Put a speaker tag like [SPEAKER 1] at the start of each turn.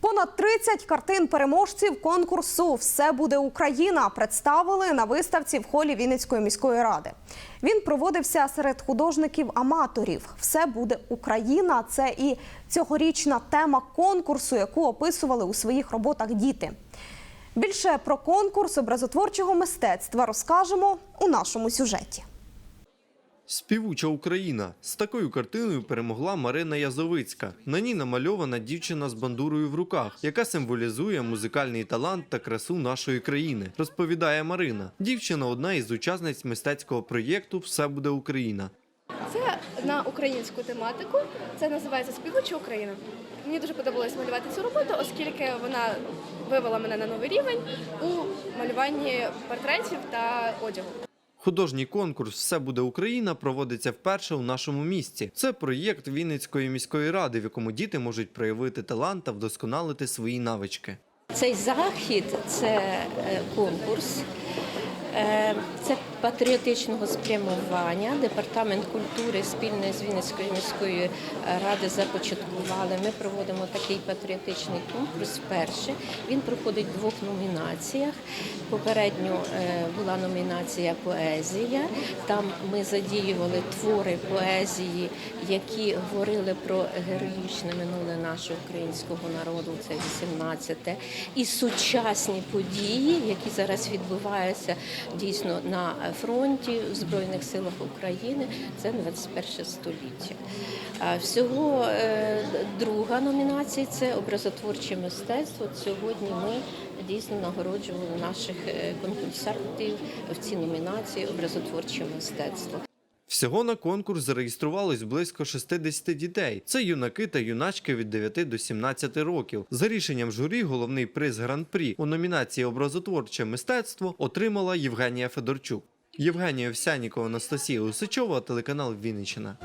[SPEAKER 1] Понад 30 картин переможців конкурсу Все буде Україна представили на виставці в холі Вінницької міської ради. Він проводився серед художників-аматорів. Все буде Україна. Це і цьогорічна тема конкурсу, яку описували у своїх роботах діти. Більше про конкурс образотворчого мистецтва розкажемо у нашому сюжеті.
[SPEAKER 2] Співуча Україна з такою картиною перемогла Марина Язовицька. На ній намальована дівчина з бандурою в руках, яка символізує музикальний талант та красу нашої країни. Розповідає Марина. Дівчина одна із учасниць мистецького проєкту Все буде Україна.
[SPEAKER 3] Це на українську тематику. Це називається Співуча Україна. Мені дуже подобалось малювати цю роботу, оскільки вона вивела мене на новий рівень у малюванні портретів та одягу.
[SPEAKER 2] Художній конкурс Все буде Україна проводиться вперше у нашому місті. Це проєкт Вінницької міської ради, в якому діти можуть проявити талант та вдосконалити свої навички.
[SPEAKER 4] Цей захід це е, конкурс, це патріотичного спрямування. Департамент культури спільно з Вінницькою міською е, ради започаткували. Ми проводимо такий патріотичний конкурс вперше. Він проходить в двох номінаціях. Попередньо е, була номінація поезія. Там ми задіювали твори поезії, які говорили про героїчне минуле нашого українського народу. Це 18-те. І сучасні події, які зараз відбуваються дійсно на фронті в Збройних силах України. Це 21 століття. Всього е, друга номінація це образотворче мистецтво. Сьогодні ми дійсно нагороджували наших е, конкурсантів в цій номінації образотворче мистецтво.
[SPEAKER 2] Всього на конкурс зареєструвалось близько 60 дітей. Це юнаки та юначки від 9 до 17 років. За рішенням журі головний приз гран-прі у номінації Образотворче мистецтво отримала Євгенія Федорчук. Євгенія Овсянікова, Анастасія Усичова, телеканал Вінниччина.